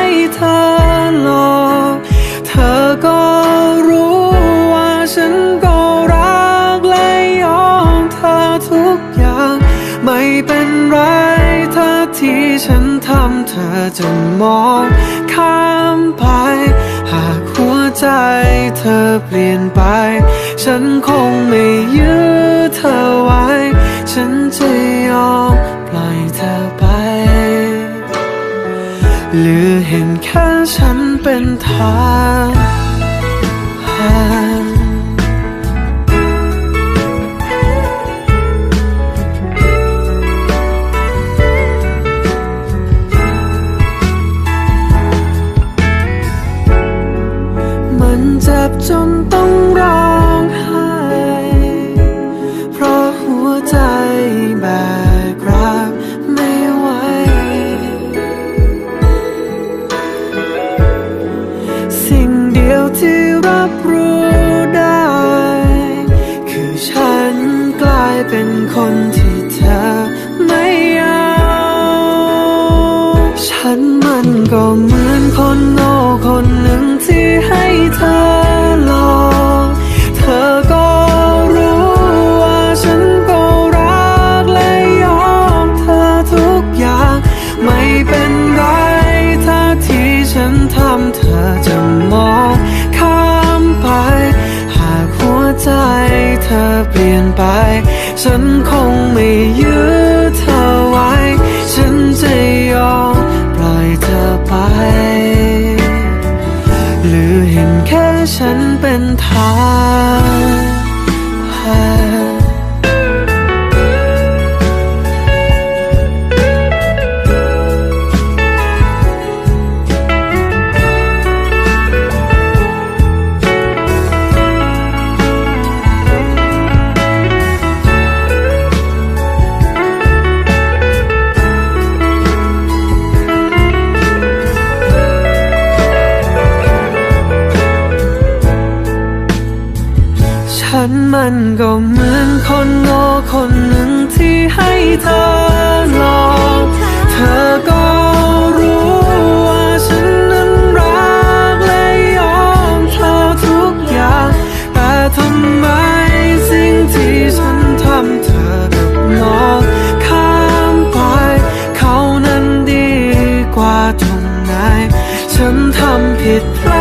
้ เธอหลอกเธอก็รู้ว่าฉันก็รักและยอมเธอทุกอย่าง ไม่เป็นไรถ้าที่ฉันทำเธอจะมองข้ามไป หากหัวใจเธอเปลี่ยนไป ฉันคงไม่ยื้อเธอ เห็นแค่ฉันเป็นทางผ่านมันเจ็บจน รับรู้ได้ คือฉันกลายเป็นคนที่ ธอเปลี่ยนไป ฉันคงไม่ยื้ันก็เหมือนคนโง่คนหนึ่งที่ให้เธอลองเธอก็รู้ว่าฉันนั้นรักและยอมเธอทุกอย่าง แต่ทำไมสิ่งที่ฉันทำเธอกับน้องข้ามไปเขานั้นดีกว่าตรงไหน ฉันทำผิดพลาด